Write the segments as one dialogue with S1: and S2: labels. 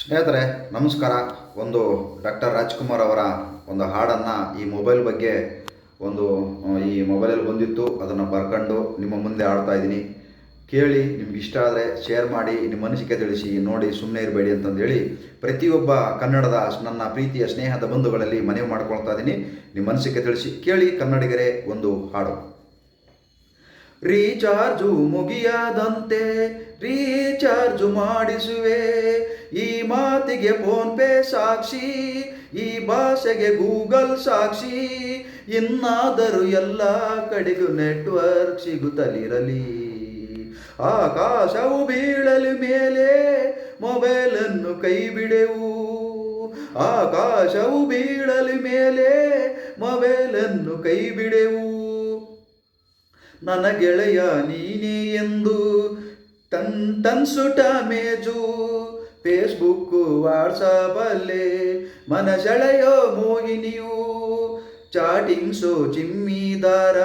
S1: ಸ್ನೇಹಿತರೆ, ನಮಸ್ಕಾರ. ಒಂದು ಡಾಕ್ಟರ್ ರಾಜ್ಕುಮಾರ್ ಅವರ ಒಂದು ಹಾಡನ್ನು ಈ ಮೊಬೈಲ್ ಬಗ್ಗೆ ಒಂದು ಈ ಮೊಬೈಲಲ್ಲಿ ಬಂದಿತ್ತು. ಅದನ್ನು ಬರ್ಕೊಂಡು ನಿಮ್ಮ ಮುಂದೆ ಆಡ್ತಾ ಇದ್ದೀನಿ. ಕೇಳಿ, ನಿಮ್ಗೆ ಇಷ್ಟ ಆದರೆ ಶೇರ್ ಮಾಡಿ, ನಿಮ್ಮ ಅನಿಸಿಕೆ ತಿಳಿಸಿ, ನೋಡಿ ಸುಮ್ಮನೆ ಇರಬೇಡಿ ಅಂತಂದೇಳಿ ಪ್ರತಿಯೊಬ್ಬ ಕನ್ನಡದ ನನ್ನ ಪ್ರೀತಿಯ ಸ್ನೇಹದ ಬಂಧುಗಳಲ್ಲಿ ಮನವಿ ಮಾಡ್ಕೊಳ್ತಾ ಇದ್ದೀನಿ. ನಿಮ್ಮ ಅನಿಸಿಕೆ ತಿಳಿಸಿ ಕೇಳಿ ಕನ್ನಡಿಗರೇ ಒಂದು ಹಾಡು. ರೀಚಾರ್ಜು ಮುಗಿಯದಂತೆ ರೀಚಾರ್ಜು ಮಾಡಿಸುವೆ. ಈ ಮಾತಿಗೆ ಫೋನ್ ಪೇ ಸಾಕ್ಷಿ, ಈ ಭಾಷೆಗೆ ಗೂಗಲ್ ಸಾಕ್ಷಿ. ಇನ್ನಾದರೂ ಎಲ್ಲ ಕಡೆಗೂ ನೆಟ್ವರ್ಕ್ ಸಿಗುತ್ತಲಿರಲಿ. ಆಕಾಶವು ಬೀಳಲು ಮೇಲೆ, ಮೊಬೈಲನ್ನು ಕೈ ಬಿಡೆವು ಆಕಾಶವು ಬೀಳಲು ಮೇಲೆ, ಮೊಬೈಲನ್ನು ಕೈ ಬಿಡೆವು ನನ್ನ ಗೆಳೆಯ ನೀನೇ ಎಂದು ತನ್ ಟನ್ಸುಟ ಮೇಜು. ಫೇಸ್ಬುಕ್ಕು, ವಾಟ್ಸಪಲ್ಲೇ ಮನ ಸೆಳೆಯೋ ಮೋಹಿನಿಯು. ಚಾಟಿಂಗ್ಸು, ಚಿಮ್ಮಿದಾರ,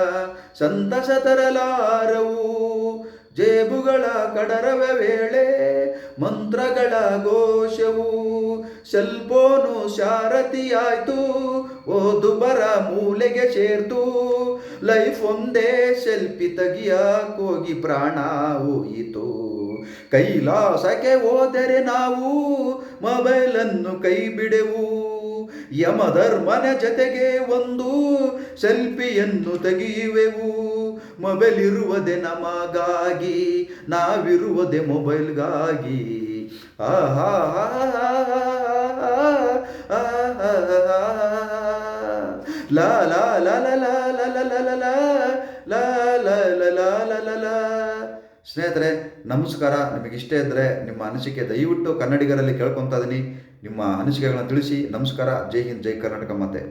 S1: ಸಂತಸ ತರಲಾರವು. ಜೇಬುಗಳ ಕಡರವ ವೇಳೆ ಮಂತ್ರಗಳ ಘೋಷವು. ಸೆಲ್ಫೋನು, ಶಾರತಿಯಾಯ್ತು ಓದು ಬರ ಮೂಲೆಗೆ ಸೇರ್ತು. ಲೈಫ್ ಒಂದೇ ಸೆಲ್ಫಿ ತಗಿಯಾಕೋಗಿ ಪ್ರಾಣ ಹೋಯಿತು ಕೈಲಾಸಕ್ಕೆ ಹೋದರೆ ನಾವು ಮೊಬೈಲನ್ನು ಕೈ ಬಿಡೆವು ಯಮಧರ್ಮನ ಜೊತೆಗೆ ಒಂದು ಸೆಲ್ಫಿಯನ್ನು ತೆಗೆಯುವೆವು ಮೊಬೈಲ್ ಇರುವುದೇ ನಮಗಾಗಿ ನಾವಿರುವುದೇ ಮೊಬೈಲ್ಗಾಗಿ ಆಹಾ ಲಾ ಲಾ ಲಾ ಲಾ ಸ್ನೇಹಿತರೆ, ನಮಸ್ಕಾರ. ನಿಮಗೆ ಇಷ್ಟ ಇದ್ದರೆ ನಿಮ್ಮ ಅನಿಸಿಕೆ ದಯವಿಟ್ಟು ಕನ್ನಡಿಗರಲ್ಲಿ ಕೇಳ್ಕೊತಾ ಇದ್ದೀನಿ ನಿಮ್ಮ ಅನಿಸಿಕೆಗಳನ್ನು ತಿಳಿಸಿ. ನಮಸ್ಕಾರ. ಜೈ ಹಿಂದ್, ಜೈ ಕರ್ನಾಟಕ ಮಾತೆ.